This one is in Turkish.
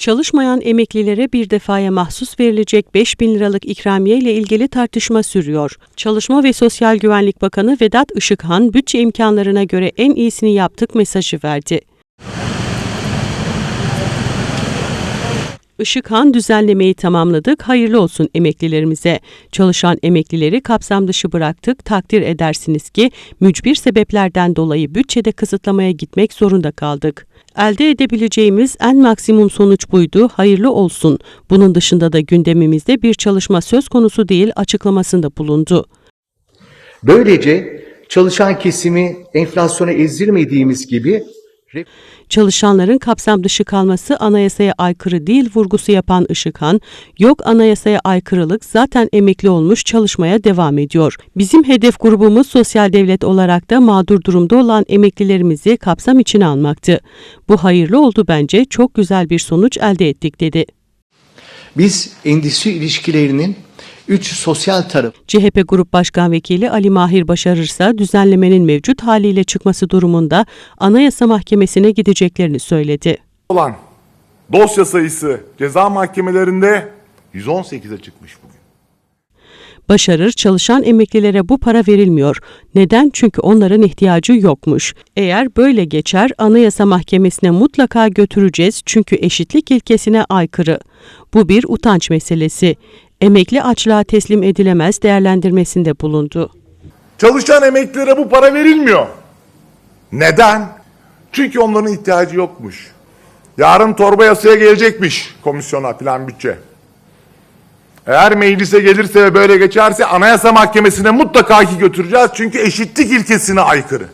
Çalışmayan emeklilere bir defaya mahsus verilecek 5 bin liralık ikramiye ile ilgili tartışma sürüyor. Çalışma ve Sosyal Güvenlik Bakanı Vedat Işıkhan, bütçe imkanlarına göre en iyisini yaptık mesajı verdi. Işıkhan düzenlemeyi tamamladık, hayırlı olsun emeklilerimize. Çalışan emeklileri kapsam dışı bıraktık, takdir edersiniz ki mücbir sebeplerden dolayı bütçede kısıtlamaya gitmek zorunda kaldık. Elde edebileceğimiz en maksimum sonuç buydu, hayırlı olsun. Bunun dışında da gündemimizde bir çalışma söz konusu değil açıklamasında bulundu. Böylece çalışan kesimi enflasyona ezdirmediğimiz gibi Çalışanların kapsam dışı kalması anayasaya aykırı değil vurgusu yapan Işıkhan, yok anayasaya aykırılık zaten emekli olmuş çalışmaya devam ediyor. Bizim hedef grubumuz sosyal devlet olarak da mağdur durumda olan emeklilerimizi kapsam içine almaktı. Bu hayırlı oldu bence çok güzel bir sonuç elde ettik dedi. biz endüstri ilişkilerinin üç sosyal tarafı CHP Grup Başkan Vekili Ali Mahir başarırsa düzenlemenin mevcut haliyle çıkması durumunda Anayasa Mahkemesi'ne gideceklerini söyledi. olan dosya sayısı ceza mahkemelerinde 118'e çıkmış bugün. Başarır çalışan emeklilere bu para verilmiyor. Neden? Çünkü onların ihtiyacı yokmuş. Eğer böyle geçer Anayasa Mahkemesi'ne mutlaka götüreceğiz çünkü eşitlik ilkesine aykırı. Bu bir utanç meselesi. Emekli açlığa teslim edilemez değerlendirmesinde bulundu. Çalışan emeklilere bu para verilmiyor. Neden? Çünkü onların ihtiyacı yokmuş. Yarın torba yasaya gelecekmiş komisyona plan bütçe. Eğer meclise gelirse ve böyle geçerse Anayasa Mahkemesi'ne mutlaka ki götüreceğiz çünkü eşitlik ilkesine aykırı.